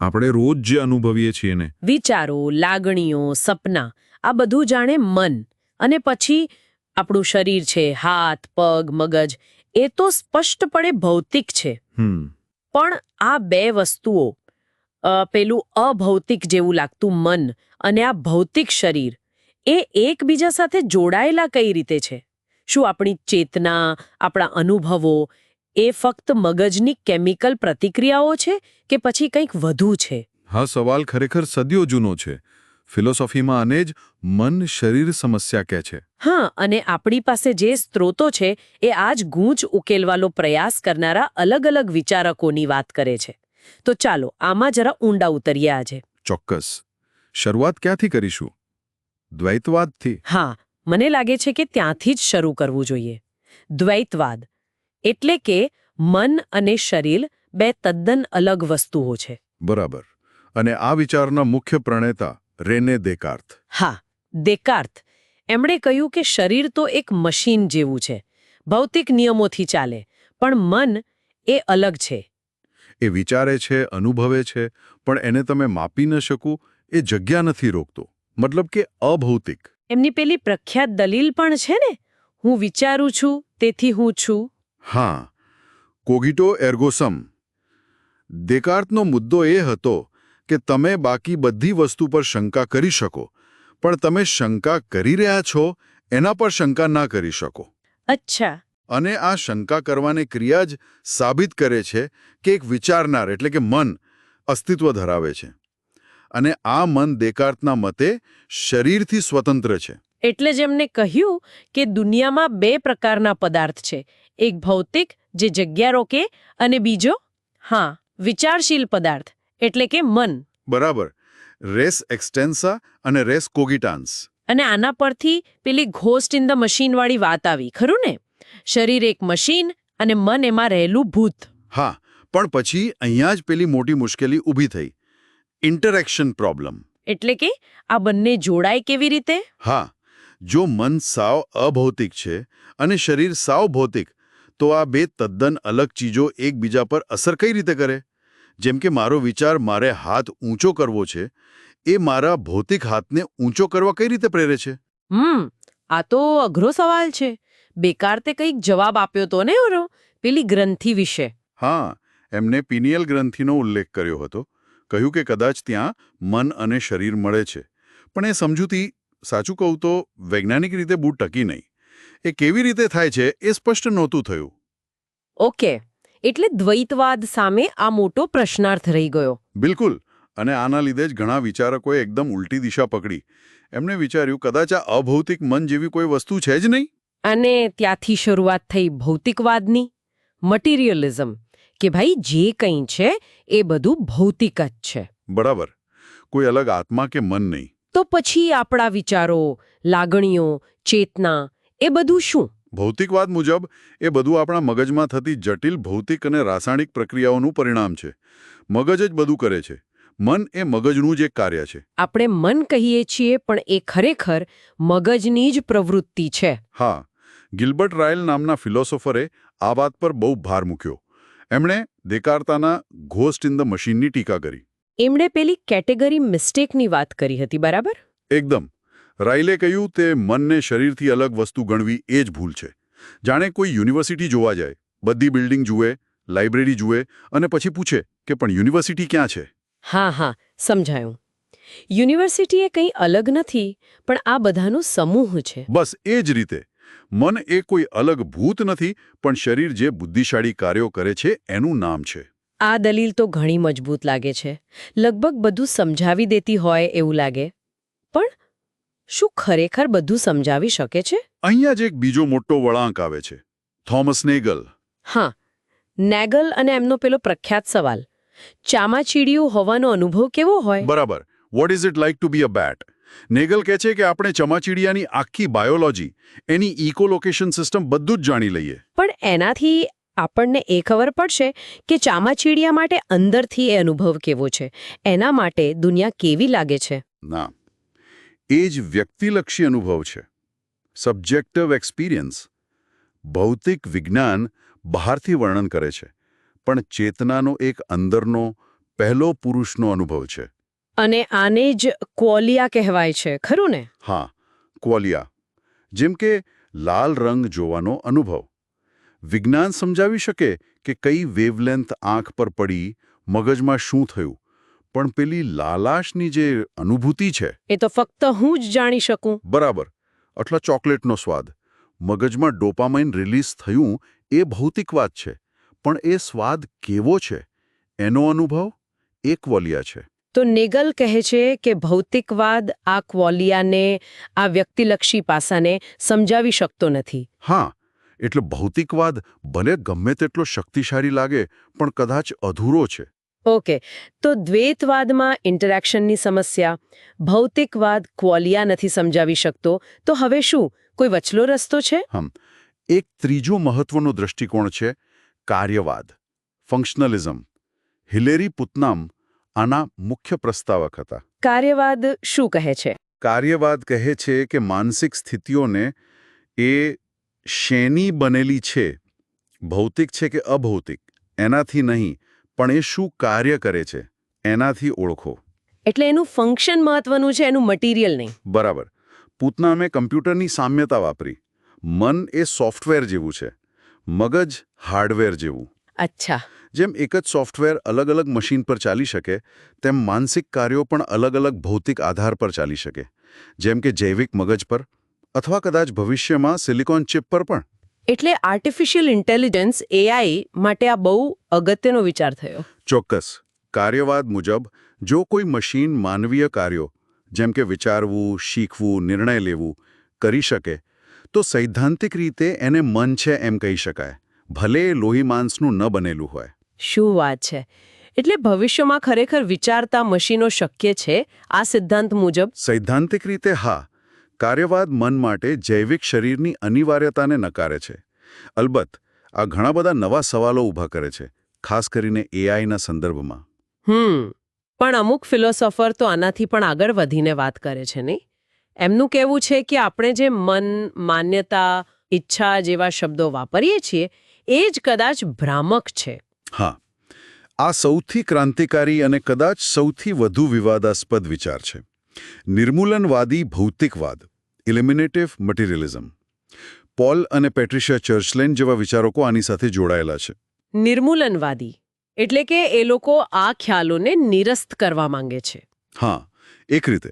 આપણે રોજ જે અનુભવીએ છીએ ને વિચારો લાગણીઓ સપના આ બધું જાણે મન. અને પછી આપણું શરીર છે હાથ પગ મગજ એ તો સ્પષ્ટપણે ભૌતિક છે. પણ આ બે વસ્તુઓ પેલું અભૌતિક જેવું લાગતું મન અને આ ભૌતિક શરીર એ એકબીજા સાથે જોડાયેલા કઈ રીતે છે? શું આપણી ચેતના આપણા અનુભવો એ ફક્ત મગજની કેમિકલ પ્રતિક્રિયાઓ છે કે પછી કંઈક વધુ છે? હા સવાલ ખરેખર સદીઓ જૂનો છે. ફિલોસોફીમાં આને જ મન શરીર સમસ્યા કહે છે. હા અને આપણી પાસે જે સ્ત્રોતો છે એ આ જ ગૂંચ ઉકેલવાનો પ્રયાસ કરનારા અલગ અલગ વિચારકોની વાત કરે છે. તો ચાલો આમાં જરા ઊંડા ઉતરીએ આજે. ચોક્કસ. શરૂઆત ક્યાંથી કરીશું? દ્વૈતવાદથી. હા મને લાગે છે કે ત્યાંથી જ શરૂ કરવું જોઈએ. દ્વૈતવાદ. એટલે કે મન અને શરીર બે તદ્દન અલગ વસ્તુઓ છે. બરાબર. અને આ વિચારના મુખ્ય પ્રણેતા રેને દેકાર્થ. હા દેકાર્થ. એમણે કહ્યું કે શરીર તો એક મશીન જેવું છે. ભૌતિક નિયમોથી ચાલે પણ મન એ અલગ છે. એ વિચારે છે અનુભવે છે પણ એને તમે માપી ન શકો એ જગ્યા નથી રોકતો. મતલબ કે અભૌતિક. એમની પેલી પ્રખ્યાત દલીલ પણ છે ને? હું વિચારું છું તેથી હું છું. હા કોગિટો એર્ગોસમ દેકાર્તનો મુદ્દો એ હતો કે તમે બાકી બધી વસ્તુ પર શંકા કરી શકો પણ તમે શંકા કરી રહ્યા છો એના પર શંકા ના કરી શકો. અચ્છા. અને આ શંકા કરવાની ક્રિયા જ સાબિત કરે છે કે એક વિચારનાર એટલે કે મન અસ્તિત્વ ધરાવે છે. અને આ મન દેકાર્તના મતે શરીરથી સ્વતંત્ર છે. એટલે જ એમને કહ્યું કે દુનિયામાં બે પ્રકારના પદાર્થ છે. એક ભૌતિક જે જગ્યા રોકે અને બીજો હા વિચારશીલ પદાર્થ એટલે કે મન. બરાબર. રેસ એક્સટેન્સા અને રેસ કોગિટાન્સ. અને આના પરથી પેલી ઘોસ્ટ ઇન ધ મશીન વાળી વાત આવી ખરું ને? શરીર એક મશીન અને મન એમાં રહેલું ભૂત. હા પણ પછી અહીંયા જ પેલી મોટી મુશ્કેલી ઊભી થઈ. Interaction problem. એટલે કે આ બંને જોડાય કેવી રીતે? હા જો મન સાવ અભૌતિક છે અને શરીર સાવ ભૌતિક તો આ બે તદ્દન અલગ ચીજો એકબીજા પર અસર કઈ રીતે કરે? જેમ કે મારો વિચાર મારે હાથ ઊંચો કરવો છે એ મારા ભૌતિક હાથને ઊંચો કરવા કઈ રીતે પ્રેરે છે? હમ આ તો અઘરો સવાલ છે. બેકાર તે કંઈક જવાબ આપ્યો તો ને ઓરો પેલી ગ્રંથિ વિશે. હા એમને પિનિયલ ગ્રંથિનો ઉલ્લેખ કર્યો હતો કહ્યું કે કદાચ ત્યાં મન અને શરીર મળે છે. પણ એ સમજૂતી સાચું કહું તો વૈજ્ઞાનિક રીતે બહુ ટકી નહીં. એ કેવી રીતે થાય છે એ સ્પષ્ટ નહોતું થયું. ઓકે એટલે દ્વૈતવાદ સામે આ મોટો પ્રશ્નાર્થ રહી ગયો. બિલકુલ અને આના લીધે જ ઘણા વિચારકોએ એકદમ ઉલટી દિશા પકડી. એમણે વિચાર્યું કદાચ આ અભૌતિક મન જેવી કોઈ વસ્તુ છે જ નહીં? અને ત્યાંથી શરૂઆત થઈ ભૌતિકવાદની મટીરિયલિઝમ કે ભાઈ જે કંઈ છે એ બધું ભૌતિક જ છે. બરાબર. કોઈ અલગ આત્મા કે મન નહીં. તો પછી આપણા વિચારો લાગણીઓ ચેતના એ બધું શું? ભૌતિકવાદ મુજબ એ બધું આપણા મગજમાં થતી જટિલ ભૌતિક અને રાસાયણિક પ્રક્રિયાઓનું પરિણામ છે. મગજ જ બધું કરે છે. મન એ મગજનું જ એક કાર્ય છે. આપણે મન કહીએ છીએ પણ એ ખરેખર મગજની જ પ્રવૃત્તિ છે. હા. ગિલ્બર્ટ રાયલ નામના ફિલોસોફરે આ વાત પર બહુ ભાર મૂક્યો. એમણે દેકાર્તાના ઘોસ્ટ ઇન ધ મશીનની ટીકા કરી. એમણે પેલી કેટેગરી મિસ્ટેકની વાત કરી હતી બરાબર? એકદમ. રાયલે કહ્યું તે મનને શરીરથી અલગ વસ્તુ ગણવી એ જ ભૂલ છે. જાણે કોઈ યુનિવર્સિટી જોવા જાય બધી બિલ્ડિંગ જુએ લાઇબ્રેરી જુએ અને પછી પૂછે કે પણ યુનિવર્સિટી ક્યાં છે? હા હા સમજાયું. યુનિવર્સિટી એ કંઈ અલગ નથી પણ આ બધાનો સમૂહ છે. બસ એ જ રીતે. મન એ કોઈ અલગ ભૂત નથી પણ શરીર જે બુદ્ધિશાળી કાર્યો કરે છે એનું નામ છે. આ દલીલ તો ઘણી મજબૂત લાગે છે. લગભગ બધું સમજાવી દેતી હોય એવું લાગે. પણ શું ખરેખર બધું સમજાવી શકે છે? અહીંયા જ એક બીજો મોટો વળાંક આવે છે. Thomas Nagel. હા. નેગલ અને એમનો પેલો પ્રખ્યાત સવાલ. ચામાચીડિયું હોવાનો અનુભવ કેવો હોય? બરાબર. What is it like to be a bat Nagel કહે છે કે આપણે ચમાચીડિયાની આખી બાયોલોજી એની ઇકોલોકેશન સિસ્ટમ બધું જ જાણી લઈએ. પણ એનાથી આપણને એ ખબર પડશે કે ચામાચીડિયા માટે અંદરથી એ અનુભવ કેવો છે. એના માટે દુનિયા કેવી લાગે છે? ના. એ જ વ્યક્તિલક્ષી અનુભવ છે. સબ્જેક્ટિવ એક્સપિરિયન્સ ભૌતિક વિજ્ઞાન બહારથી વર્ણન કરે છે. પણ ચેતનાનો એક અંદરનો પહેલો પુરુષનો અનુભવ છે. અને આને જ ક્વોલિયા કહેવાય છે ખરું ને? હા ક્વોલિયા. જેમ કે લાલ રંગ જોવાનો અનુભવ. વિજ્ઞાન સમજાવી શકે કે કઈ વેવલેન્થ આંખ પર પડી મગજમાં શું થયું? પણ પેલી લાલાશની જે અનુભૂતિ છે એ તો ફક્ત હું જ જાણી શકું. બરાબર. આટલા ચોકલેટનો સ્વાદ. મગજમાં ડોપામાઇન રિલીઝ થયું એ ભૌતિક વાત છે પણ એ સ્વાદ કેવો છે? એનો અનુભવ? એ ક્વોલિયા છે. તો નેગલ કહે છે કે ભૌતિકવાદ આ ક્વોલિયાને આ વ્યક્તિલક્ષી પાસાને સમજાવી શકતો નથી. હા એટલે ભૌતિકવાદ ભલે ગમે તેટલો શક્તિશાળી લાગે પણ કદાચ અધૂરો છે. ઓકે તો દ્વૈતવાદમાં ઇન્ટરેક્શનની સમસ્યા ભૌતિકવાદ ક્વોલિયા નથી સમજાવી શકતો તો હવે શું? કોઈ વચલો રસ્તો છે? એક ત્રીજો મહત્વનો દૃષ્ટિકોણ છે કાર્યવાદ ફંક્શનલિઝમ હિલેરી પુતનામ આના મુખ્ય પ્રસ્તાવક હતા. કાર્યવાદ શું કહે છે? કાર્યવાદ કહે છે કે માનસિક સ્થિતિઓને એ શેની બનેલી છે? ભૌતિક છે કે અભૌતિક? એનાથી નહીં પણ એ શું કાર્ય કરે છે? એનાથી ઓળખો. એટલે એનું ફંક્શન મહત્વનું છે એનું મટીરિયલ નહીં. બરાબર. પૂતનામે કમ્પ્યુટરની સામ્યતા વાપરી. મન એ સોફ્ટવેર જેવું છે. મગજ હાર્ડવેર જેવું. અચ્છા. જેમ એક જ સોફ્ટવેર અલગ અલગ મશીન પર ચાલી શકે તેમ માનસિક કાર્યો પણ અલગ અલગ ભૌતિક આધાર પર ચાલી શકે. જેમ કે જૈવિક મગજ પર અથવા કદાચ ભવિષ્યમાં સિલિકોન ચિપ પર પણ. એટલે આર્ટિફિશિયલ ઇન્ટેલિજન્સ એઆઈ માટે આ બહુ અગત્યનો વિચાર થયો. ચોક્કસ. કાર્યવાદ મુજબ જો કોઈ મશીન માનવીય કાર્યો જેમ કે વિચારવું શીખવું નિર્ણય લેવું કરી શકે તો સૈદ્ધાંતિક રીતે એને મન છે એમ કહી શકાય. ભલે લોહી માંસનું ન બનેલું હોય. શું વાત છે? એટલે ભવિષ્યમાં ખરેખર વિચારતા મશીનો શક્ય છે? આ સિદ્ધાંત મુજબ? સૈદ્ધાંતિક રીતે હા. કાર્યવાદ મન માટે જૈવિક શરીરની અનિવાર્યતાને નકારે છે. અલબત્ત આ ઘણા બધા નવા સવાલો ઊભા કરે છે ખાસ કરીને એઆઈના સંદર્ભમાં. હમ પણ અમુક ફિલોસોફર તો આનાથી પણ આગળ વધીને વાત કરે છે નહીં? એમનું કહેવું છે કે આપણે જે મન માન્યતા ઈચ્છા જેવા શબ્દો વાપરીએ છીએ એ જ કદાચ ભ્રામક છે. હા. આ સૌથી ક્રાંતિકારી અને કદાચ સૌથી વધુ વિવાદાસ્પદ વિચાર છે. નિર્મૂલનવાદી ભૌતિકવાદ ઇલિમિનેટિવ મટીરિયલિઝમ. પોલ અને પેટ્રિશિયા ચર્ચલેન જેવા વિચારકો આની સાથે જોડાયેલા છે. નિર્મૂલનવાદી એટલે કે એ લોકો આ ખ્યાલોને નિરસ્ત કરવા માંગે છે. હા એક રીતે.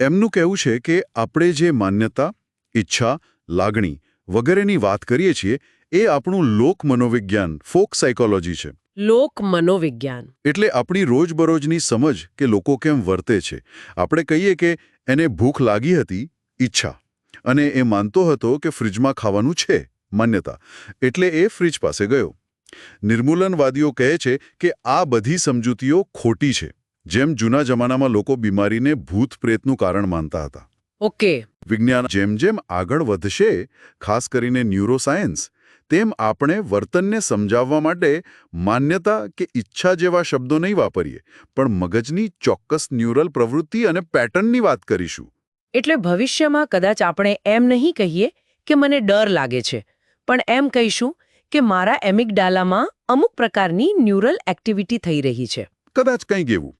એમનું કહેવું છે કે આપણે જે માન્યતા ઈચ્છા લાગણી વગેરેની વાત કરીએ છીએ એ આપણું લોક મનોવિજ્ઞાન ફોક સાયકોલોજી છે. લોક મનોવિજ્ઞાન. એટલે આપણી રોજબરોજની સમજ કે લોકો કેમ વર્તે છે. આપણે કહીએ કે એને ભૂખ લાગી હતી ઈચ્છા. અને એ માનતો હતો કે ફ્રિજમાં ખાવાનું છે માન્યતા. એટલે એ ફ્રિજ પાસે ગયો. નિર્મૂલનવાદીઓ કહે છે કે આ બધી સમજૂતીઓ ખોટી છે જેમ જૂના જમાનામાં લોકો બીમારીને ભૂત પ્રેતનું કારણ માનતા હતા. ઓકે. વિજ્ઞાન જેમ જેમ આગળ વધશે ખાસ કરીને ન્યુરોસાયન્સ તેમ આપણે વર્તનને સમજાવવા માટે માન્યતા કે ઈચ્છા જેવા શબ્દો નહીં વાપરીએ પણ મગજની ચોક્કસ ન્યુરલ પ્રવૃત્તિ અને પેટર્નની વાત કરીશું. એટલે ભવિષ્યમાં કદાચ આપણે એમ નહીં કહીએ કે મને ડર લાગે છે પણ એમ કહીશું કે મારા એમિગડાલામાં અમુક પ્રકારની ન્યુરલ એક્ટિવિટી થઈ રહી છે. કદાચ કંઈક એવું.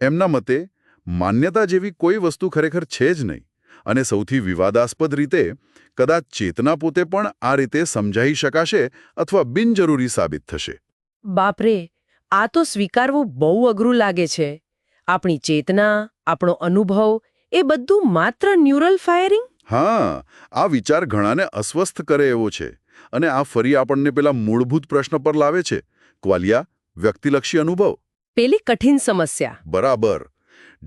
એમના મતે માન્યતા જેવી કોઈ વસ્તુ ખરેખર છે જ નહીં. અને સૌથી વિવાદાસ્પદ રીતે કદાચ ચેતના પોતે પણ આ રીતે સમજાઈ શકાશે અથવા બિનજરૂરી સાબિત થશે. બાપરે આ તો સ્વીકારવું બહુ અઘરું લાગે છે. આપણી ચેતના આપણો અનુભવ એ બધું માત્ર ન્યુરલ ફાયરિંગ? હા આ વિચાર ઘણાને અસ્વસ્થ કરે એવો છે અને આ ફરી આપણને પેલા મૂળભૂત પ્રશ્ન પર લાવે છે. ક્વાલિયા વ્યક્તિલક્ષી અનુભવ? પેલી કઠિન સમસ્યા. બરાબર.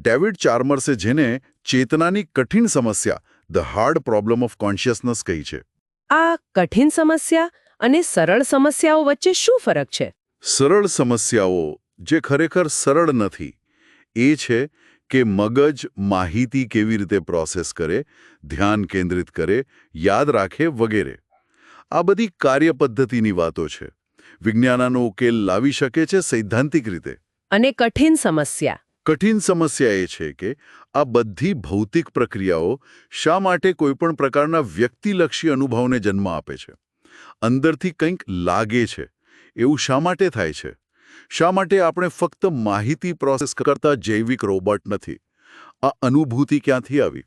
ડેવિડ ચાર્મર્સે જેને ચેતનાની કઠિન સમસ્યા the hard problem of consciousness કહી છે. આ કઠિન સમસ્યા અને સરળ સમસ્યાઓ વચ્ચે શું ફરક છે? સરળ સમસ્યાઓ જે ખરેખર સરળ નથી એ છે કે મગજ માહિતી કેવી રીતે પ્રોસેસ કરે ધ્યાન કેન્દ્રિત કરે યાદ રાખે વગેરે. આ બધી કાર્યપદ્ધતિની વાતો છે. વિજ્ઞાનનો ઉકેલ લાવી શકે છે સૈદ્ધાંતિક રીતે. અને કઠિન સમસ્યા. કઠિન સમસ્યા એ છે કે આ બધી ભૌતિક પ્રક્રિયાઓ શા માટે કોઈપણ પ્રકારના વ્યક્તિલક્ષી અનુભવને જન્મ આપે છે? અંદરથી કંઈક લાગે છે. એવું શા માટે થાય છે? શા માટે આપણે ફક્ત માહિતી પ્રોસેસ કરતા જૈવિક રોબોટ નથી? આ અનુભૂતિ ક્યાંથી આવી?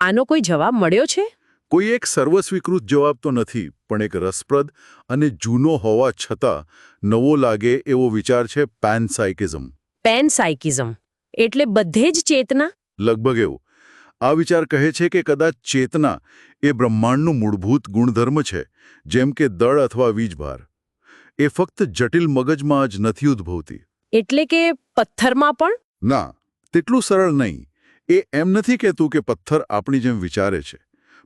આનો કોઈ જવાબ મળ્યો છે? કોઈ એક સર્વસ્વીકૃત જવાબ તો નથી પણ એક રસપ્રદ અને જૂનો હોવા છતાં નવો લાગે એવો વિચાર છે પેનસાઇકિઝમ પેનસાઇકિઝમ. એટલે બધે જ ચેતના? લગભગ એવું. આ વિચાર કહે છે કે કદાચ ચેતના એ બ્રહ્માંડનું મૂળભૂત ગુણધર્મ છે જેમ કે દળ અથવા વીજભાર. એ ફક્ત જટિલ મગજમાં જ નથી ઉદ્ભવતી. એટલે કે પથ્થરમાં પણ? ના તેટલું સરળ નહીં. એ એમ નથી કહેતું કે પથ્થર આપણી જેમ વિચારે છે.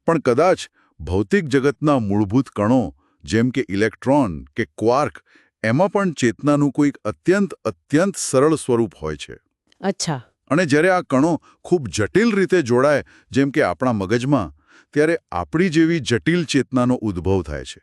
પણ કદાચ ભૌતિક જગતના મૂળભૂત કણો જેમ કે ઇલેક્ટ્રોન કે ક્વાર્ક એમાં પણ ચેતનાનું કોઈક અત્યંત અત્યંત સરળ સ્વરૂપ હોય છે. અચ્છા. અને જ્યારે આ કણો ખૂબ જટિલ રીતે જોડાય જેમ કે આપણા મગજમાં ત્યારે આપણી જેવી જટિલ ચેતનાનો ઉદ્ભવ થાય છે.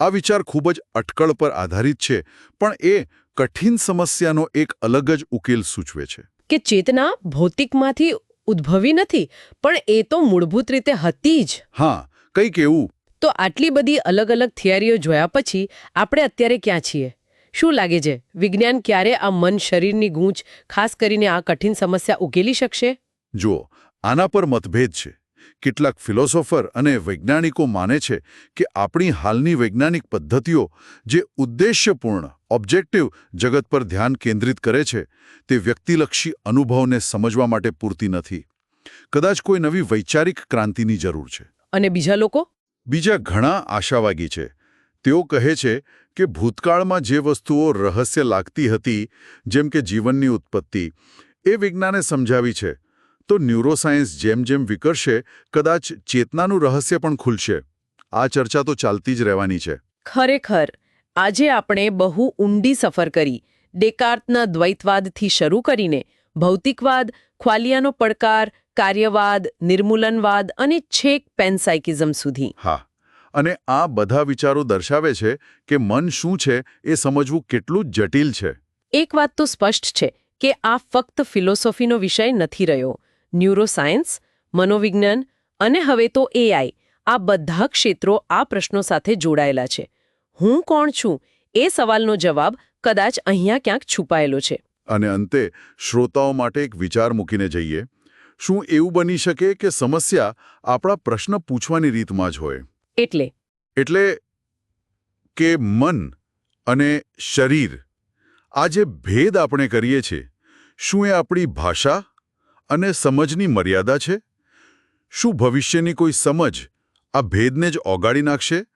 આ વિચાર ખૂબ જ અટકળ પર આધારિત છે પણ એ કઠિન સમસ્યાનો એક અલગ જ ઉકેલ સૂચવે છે. કે ચેતના ભૌતિકમાંથી ઉદ્ભવી નથી પણ એ તો મૂળભૂત રીતે હતી જ. હા કંઈક એવું તો આટલી બધી અલગ અલગ થિયરીઓ જોયા પછી આપણે અત્યારે ક્યાં છીએ? શું લાગે છે? વિજ્ઞાન ક્યારે આ મન શરીરની ગૂંચ ખાસ કરીને આ કઠિન સમસ્યા ઉકેલી શકશે? જુઓ આના પર મતભેદ છે. કેટલાક ફિલોસોફર અને વૈજ્ઞાનિકો માને છે કે આપણી હાલની વૈજ્ઞાનિક પદ્ધતિઓ જે ઉદ્દેશ્યપૂર્ણ ઓબ્જેક્ટિવ જગત પર ધ્યાન કેન્દ્રિત કરે છે તે વ્યક્તિલક્ષી અનુભવને સમજવા માટે પૂરતી નથી. કદાચ કોઈ નવી વૈચારિક ક્રાંતિની જરૂર છે. અને બીજા લોકો? બીજા ઘણા આશાવાગી છે. તેઓ કહે છે કે ભૂતકાળમાં જે વસ્તુઓ રહસ્ય લાગતી હતી, જેમ કે જીવનની ઉત્પત્તિ, એ વિજ્ઞાને સમજાવી છે. તો ન્યુરોસાયન્સ જેમ જેમ વિકરશે, કદાચ ચેતનાનું રહસ્ય પણ ખુલશે. આ ચર્ચા તો ચાલતી જ રહેવાની છે. ખરેખર, આજે આપણે બહુ ઊંડી સફર કરી, ડેકાર્ટના દ્વૈતવાદથી શરૂ કરીને, ભૌતિકવાદ, ખ્વાલિયાનો પડકાર કાર્યવાદ નિર્મૂલનવાદ અને છેક પેનસાઇકિઝમ સુધી. હા. અને આ બધા વિચારો દર્શાવે છે કે મન શું છે એ સમજવું કેટલું જટિલ છે. એક વાત તો સ્પષ્ટ છે કે આ ફક્ત ફિલોસોફીનો વિષય નથી રહ્યો. ન્યુરોસાયન્સ મનોવિજ્ઞાન અને હવે તો એઆઈ આ બધા ક્ષેત્રો આ પ્રશ્નો સાથે જોડાયેલા છે. હું કોણ છું? એ સવાલનો જવાબ કદાચ અહીંયા ક્યાંક છુપાયેલો છે. અને અંતે શ્રોતાઓ માટે એક વિચાર મૂકીને જઈએ. શું એવું બની શકે કે સમસ્યા આપણા પ્રશ્ન પૂછવાની રીતમાં જ હોય? એટલે. એટલે કે મન અને શરીર. આ જે ભેદ આપણે કરીએ છીએ શું એ આપણી ભાષા અને સમજની મર્યાદા છે? શું ભવિષ્યની કોઈ સમજ આ ભેદને જ ઓગાળી નાખશે?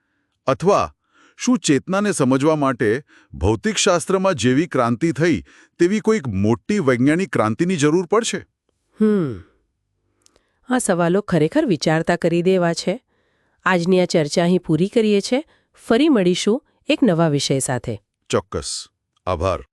અથવા શું ચેતનાને સમજવા માટે ભૌતિકશાસ્ત્રમાં જેવી ક્રાંતિ થઈ તેવી કોઈક મોટી વૈજ્ઞાનિક ક્રાંતિની જરૂર પડશે? હમ. આ સવાલો ખરેખર વિચારતા કરી દેવા છે? આજની આ ચર્ચા અહીં પૂરી કરીએ છે. ફરી મળીશું એક નવા વિષય સાથે. ચોક્કસ. આભાર.